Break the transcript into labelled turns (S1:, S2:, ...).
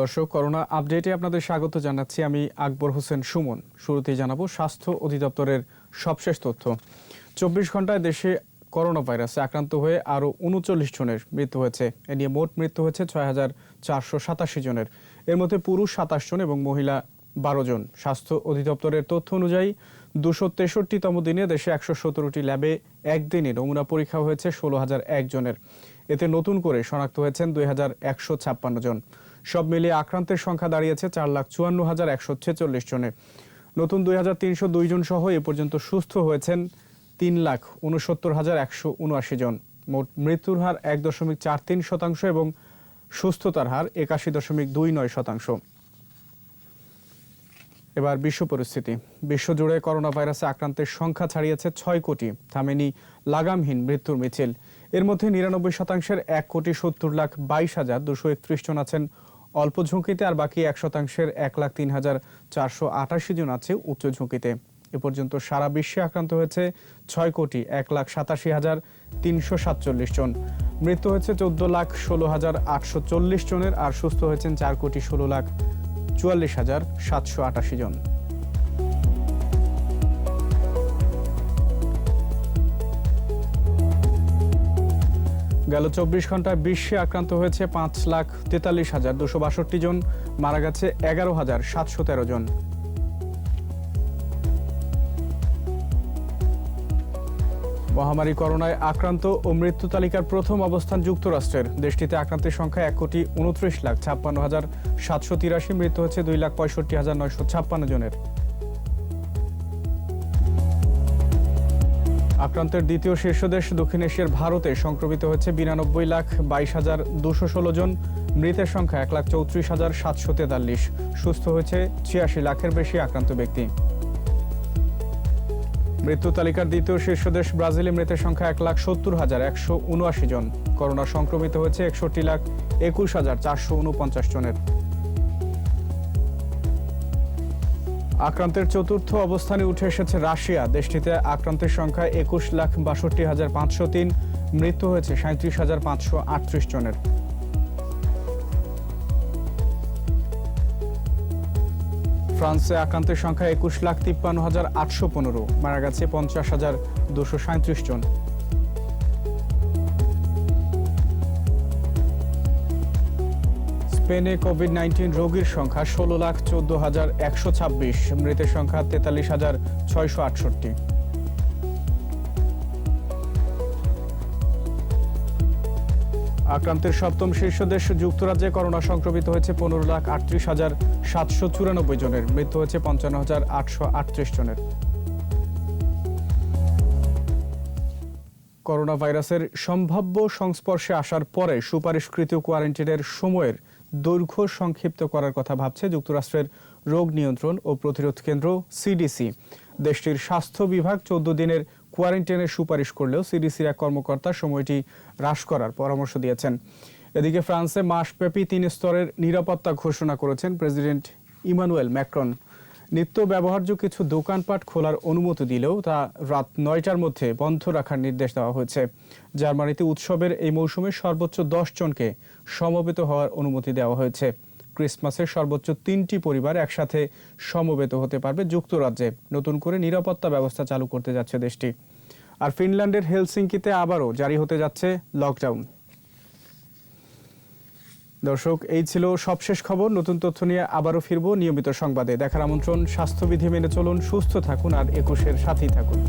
S1: দর্শক, করোনা আপডেটে আপনাদের স্বাগত জানাচ্ছি আমি আকবর হোসেন সুমন। শুরুতেই জানাব স্বাস্থ্য অধিদপ্তরের সবশেষ তথ্য। চব্বিশ ঘন্টায় দেশে করোনা ভাইরাসে আক্রান্ত হয়ে আরও উনচল্লিশ জনের মৃত্যু হয়েছে। এ নিয়ে মোট মৃত্যু হয়েছে ছয় হাজার চারশো সাতাশি জনের। এর মধ্যে পুরুষ সাতাশ জন এবং মহিলা বারো জন। স্বাস্থ্য অধিদপ্তরের তথ্য অনুযায়ী, দুশো তেষট্টিতম দিনে দেশে একশো সতেরোটি ল্যাবে একদিনে নমুনা পরীক্ষা হয়েছে ষোলো হাজার একজনের এতে নতুন করে শনাক্ত হয়েছেন দুই হাজার একশো ছাপ্পান্ন জন। সব মিলিয়ে আক্রান্তের সংখ্যা দাঁড়িয়েছে চার লাখ চুয়ান্ন হাজার একশো ছেচল্লিশ জনে। নতুন দুই হাজার তিনশো দুই জন সহ এ পর্যন্ত সুস্থ হয়েছেন তিন লাখ উনসত্তর হাজার একশো উনআশি জন। মোট মৃত্যুর হার এক দশমিক চার তিন শতাংশ এবং সুস্থতার হার একাশি দশমিক দুই নয় শতাংশ। এবার বিশ্ব পরিস্থিতি। বিশ্বজুড়ে করোনা ভাইরাসে আক্রান্তের সংখ্যা ছাড়িয়েছে ছয় কোটি, থামেনি লাগামহীন মৃত্যুর মিছিল। এর মধ্যে নিরানব্বই শতাংশের এক কোটি সত্তর লাখ বাইশ হাজার দুশো একত্রিশ জন আছেন অল্প ঝুঁকিতে আর বাকি এক শতাংশের এক লাখ তিন হাজার চারশো আটাশি জন আছে উচ্চ ঝুঁকিতে। এ পর্যন্ত সারা বিশ্বে আক্রান্ত হয়েছে ছয় কোটি এক লাখ সাতাশি হাজার তিনশো সাতচল্লিশ জন। মৃত্যু হয়েছে চোদ্দ লাখ ষোলো হাজার আটশো চল্লিশ জনের আর সুস্থ হয়েছেন চার কোটি ষোলো লাখ চুয়াল্লিশ হাজার সাতশো আটাশি জন। গেল চব্বিশ ঘন্টায় বিশ্বে আক্রান্ত হয়েছে পাঁচ লাখ তেতাল্লিশ হাজার দুশো বাষট্টি জন। মারা গেছে এগারো হাজার সাতশো তেরো জন। মহামারী করোনায় আক্রান্ত ও মৃত্যু তালিকার প্রথম অবস্থান যুক্তরাষ্ট্রের। দেশটিতে আক্রান্তের সংখ্যা এক কোটি উনত্রিশ লাখ ছাপ্পান্ন হাজার সাতশো তিরাশি, মৃত্যু হচ্ছে দুই লাখ পঁয়ষট্টি হাজার নয়শো ছাপ্পান্ন জনের। আক্রান্তের দ্বিতীয় শীর্ষ দেশ দক্ষিণ এশিয়ার ভারতে সংক্রমিত হয়েছে বিরানব্বই লাখ বাইশ হাজার দুশো ষোলো জন। মৃতের সংখ্যা এক লাখ চৌত্রিশ হাজার সাতশো তেতাল্লিশ। সুস্থ হয়েছে ছিয়াশি লাখের বেশি আক্রান্ত ব্যক্তি। মৃত্যু তালিকার দ্বিতীয় শীর্ষ দেশ ব্রাজিলে মৃতের সংখ্যা এক লাখ সত্তর হাজার একশো উনআশি জন। করোনা সংক্রমিত হয়েছে একষট্টি লাখ একুশ হাজার চারশো উনপঞ্চাশ জনের। আক্রান্তের চতুর্থ অবস্থানে উঠে এসেছে রাশিয়া। দেশটিতে আক্রান্তের সংখ্যা একুশ লাখ বাষট্টি হাজার পাঁচশো তিন, মৃত্যু হয়েছে সাঁত্রিশ হাজার পাঁচশো আটত্রিশ জনের। ফ্রান্সে আক্রান্তের সংখ্যা একুশ লাখ তিপ্পান্ন হাজার আটশো পনেরো, মারা গেছে পঞ্চাশ হাজার দুশো সাঁত্রিশ জন। স্পেনে কোভিড নাইন্টিন রোগীর সংখ্যা ষোলো লাখ চোদ্দ হাজার একশো ছাব্বিশ, মৃতের সংখ্যা তেতাল্লিশ হাজার ছয়শো আটষট্টি। আক্রান্তের সপ্তম শীর্ষ দেশ যুক্তরাজ্যে করোনা সংক্রমিত হয়েছে পনেরো লাখ আটত্রিশ হাজার সাতশো চুরানব্বই জনের, মৃত্যু হয়েছে পঞ্চান্ন হাজার আটশো আটত্রিশ জনের। করোনা ভাইরাসের সম্ভাব্য সংস্পর্শে আসার পরে সুপারিশকৃত কোয়ারেন্টিনের সময়ের দৈর্ঘ্য সংক্ষিপ্ত করার কথা ভাবছে যুক্তরাষ্ট্রের রোগ নিয়ন্ত্রণ ও প্রতিরোধ কেন্দ্র সিডিসি। দেশটির স্বাস্থ্য বিভাগ চোদ্দ দিনের কোয়ারেন্টাইনের সুপারিশ করলেও সিডিসির এক কর্মকর্তা সময়টি হ্রাস করার পরামর্শ দিয়েছেন। এদিকে ফ্রান্সে মাসব্যাপী তিন স্তরের নিরাপত্তা ঘোষণা করেছেন প্রেসিডেন্ট ইমানুয়েল ম্যাক্রন। নিত্য ব্যবহার্য কিছু দোকানপাট খোলার অনুমতি দিলেও তা রাত নয়টার মধ্যে বন্ধ রাখার নির্দেশ দেওয়া হয়েছে। জার্মানিতে উৎসবের এই মৌসুমে সর্বোচ্চ দশ জনকে সমবেত হওয়ার অনুমতি দেওয়া হয়েছে। ক্রিসমাসে সর্বোচ্চ তিনটি পরিবার একসাথে সমবেত হতে পারবে যুক্তরাজ্যে। নতুন করে নিরাপত্তা ব্যবস্থা চালু করতে যাচ্ছে দেশটি। আর ফিনল্যান্ডের হেলসিঙ্কিতে আবারও জারি হতে যাচ্ছে লকডাউন। দর্শক, এই ছিল সবশেষ খবর। নতুন তথ্য নিয়ে আবারও ফিরব নিয়মিত সংবাদে। দেখার আমন্ত্রণ, স্বাস্থ্যবিধি মেনে চলুন, সুস্থ থাকুন, আর একুশের সাথেই থাকুন।